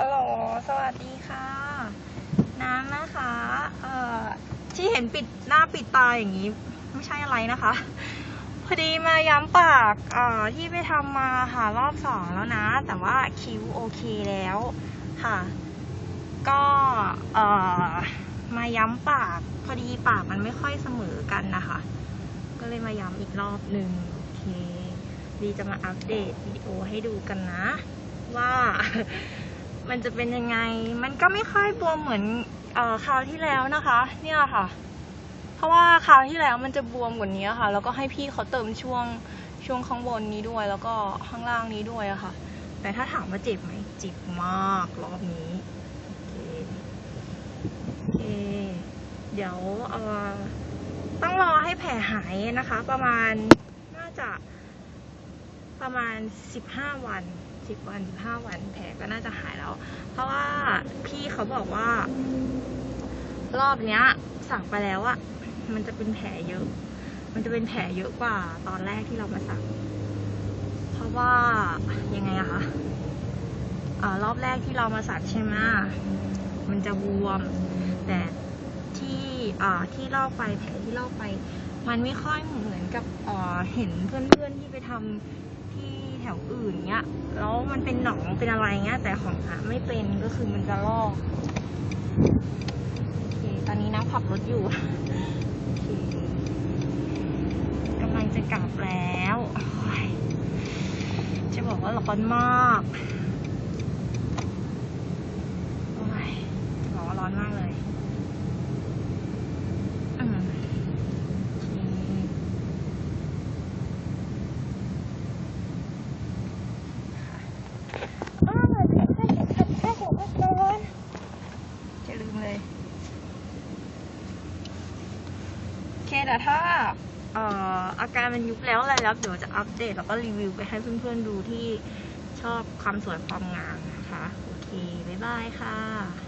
ฮัลโหล สวัสดีค่ะ น้ำนะคะ เอ่อ ที่เห็นปิดหน้าปิดตาอย่างนี้ ไม่ใช่อะไรนะคะ พอดีมาย้ำปาก เอ่อ ที่ไปทำมาค่ะรอบสองแล้วนะ แต่ว่าคิ้วโอเคแล้วค่ะ ก็ เอ่อ มาย้ำปาก พอดีปากมันไม่ค่อยเสมอกันนะคะ ก็เลยมาย้ำอีกรอบหนึ่งโอเค ดีจะมาอัปเดตวิดีโอให้ดูกันนะ ว่า มันจะเป็นยังไง มันก็ไม่ค่อยบวมเหมือนเอ่อคราวที่แล้วนะคะ เนี่ยค่ะ เพราะว่าคราวที่แล้วมันจะบวมกว่านี้ค่ะ แล้วก็ให้พี่เขาเติมช่วงช่วงข้างบนนี้ด้วย แล้วก็ข้างล่างนี้ด้วยอะค่ะ แต่ถ้าถามว่าเจ็บไหมเจ็บมากรอบนี้โอเคโอเคเดี๋ยวเอ่อต้องรอให้แผลหายนะคะ ประมาณน่าจะประมาณ 15 วัน 10 วัน 15 วัน แผลก็น่าจะหาย เพราะว่าพี่เขาบอกว่า รอบเนี้ย สั่งไปแล้วอะมันจะเป็นแผลเยอะ มันจะเป็นแผลเยอะกว่า ตอนแรกที่เรามาสั่ง เพราะว่ายังไงอะคะอ่ารอบแรกที่เรามาสักใช่ไหมมันจะบวม แต่ที่ที่ล่าไปแผลที่ล่าไป มันไม่ค่อยเหมือนกับเห็นเพื่อนๆที่ไปทำที่แถวอื่นเงี้ยแล้วมันเป็นหนองเป็นอะไรเงี้ย แต่ของอะไม่เป็นก็คือมันจะลอกโอเคตอนนี้น้ำขับรถอยู่โอเคกำลังจะกลับแล้ว จะบอกว่าร้อนมากโอ้ยบอกว่าร้อนมากเลยอืมโอเคค่ะอ้าวแค่แค่แค่หัวก็ร้อนจะลืม เลยโอเคแต่ถ้าเอ่ออาการมันยุบแล้วอะไรแล้วเดี๋ยวจะอัปเดตแล้วก็รีวิวไปให้เพื่อนๆดูที่ชอบความสวยความงามนะคะ โอเค บ๊ายบายค่ะ